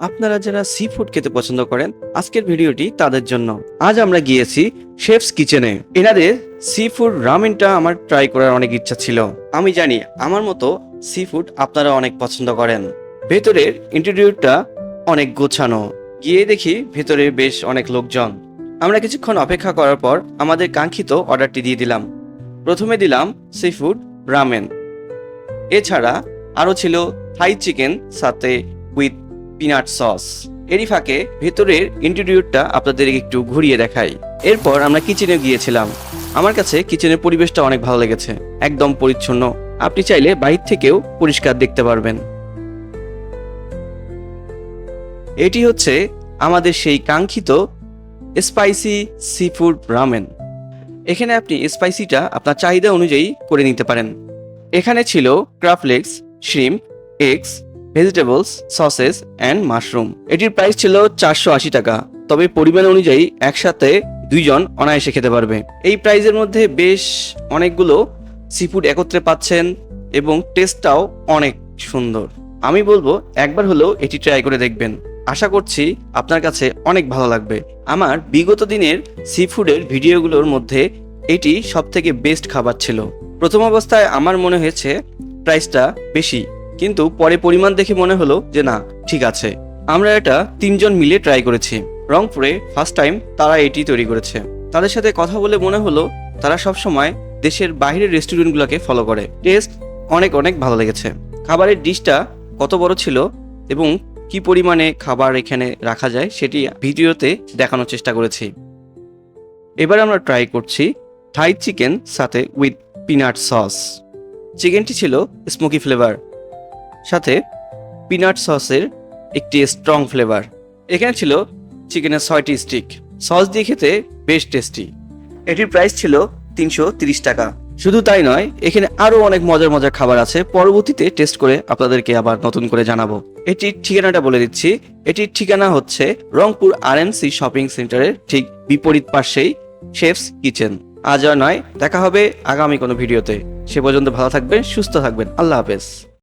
আপনারা যারা sea food খেতে পছন্দ করেন, আজকের ভিডিওটি তাদের জন্য। আজ আমরা গিয়েছি শেফস কিচেনে এনাদের সি ফুড রামেনটা আমার ট্রাই করার অনেক ইচ্ছা ছিল। আমি জানি, আমার মতো সি ফুড আপনারা অনেক পছন্দ করেন। ভেতরের ইন্টেরিয়রটা অনেক গোছানো। গিয়ে দেখি ভেতরে বেশ অনেক লোকজন। আমরা কিছুক্ষণ অপেক্ষা করার পর আমাদের কাঙ্ক্ষিত অর্ডারটি দিয়ে দিলাম। প্রথমে দিলাম সি ফুড রামেন এছাড়া আরও ছিল থাই চিকেন সাথে উইথ পিনাট সস। এরই ফাঁকে ভেতরের ইন্টেরিয়রটা আপনাদের একটু ঘুরিয়ে দেখাই। এরপর আমরা কিচেনে গিয়েছিলাম। আমার কাছে কিচেনের পরিবেশটা অনেক ভালো লেগেছে। একদম পরিচ্ছন্ন। আপনি চাইলে বাইর থেকেও পরিষ্কার দেখতে পারবেন। এটি হচ্ছে আমাদের সেই কাঙ্ক্ষিত স্পাইসি সি ফুড রামেন এখানে আপনি স্পাইসিটা আপনার চাহিদা অনুযায়ী করে নিতে পারেন। এখানে ছিল crab flakes shrimp eggs vegetables, sausages and mushroom. এটির প্রাইস ছিল চারশো আশি টাকা। তবে পরিমাণ অনুযায়ী একসাথে দুইজন অনায়াসে খেতে পারবে। এই প্রাইজের মধ্যে বেশ অনেকগুলো সিফুড একত্রে পাচ্ছেন এবং টেস্টটাও অনেক সুন্দর। আমি বলব, একবার হলেও এটি ট্রাই করে দেখবেন। আশা করছি আপনার কাছে অনেক ভালো লাগবে। আমার বিগত দিনের সি ফুডের ভিডিওগুলোর মধ্যে এটি সব থেকে বেস্ট খাবার ছিল। প্রথম অবস্থায় আমার মনে হয়েছে প্রাইসটা বেশি। কিন্তু পরে পরিমাণ দেখে মনে হলো যে না, ঠিক আছে। আমরা এটা তিনজন মিলে ট্রাই করেছি। রংপুরে ফার্স্ট টাইম তারা এটি তৈরি করেছে। তাদের সাথে কথা বলে মনে হলো তারা সব সময় দেশের বাইরের রেস্টুরেন্টগুলোকে ফলো করে। টেস্ট অনেক অনেক ভালো লেগেছে। খাবারের ডিশটা কত বড় ছিল এবং কি পরিমাণে খাবার এখানে রাখা যায় সেটি ভিডিওতে দেখানোর চেষ্টা করেছি। এবার আমরা ট্রাই করছি থাই চিকেন সাথে উইথ পিনাট সস চিকেনটি ছিল স্মোকি ফ্লেভার সাথে পিনাট সসের একটি স্ট্রং ফ্লেভার এখানে ছিল চিকেনের ছয়টি স্টিক সস দিয়ে খেতে বেশ টেস্টি এটির প্রাইস ছিল তিনশো টাকা। শুধু তাই নয়, এখানে আরও অনেক মজার মজার খাবার আছে। পরবর্তীতে টেস্ট করে আপনাদেরকে আবার নতুন করে জানাব। এটির ঠিকানাটা বলে দিচ্ছি। এটির ঠিকানা হচ্ছে রংপুর আর সি শপিং সেন্টারের ঠিক বিপরীত পাশেই শেফস কিচেন আজ আর নয়, দেখা হবে আগামী কোনো ভিডিওতে। সে পর্যন্ত ভালো থাকবেন, সুস্থ থাকবেন। আল্লাহ হাফেজ।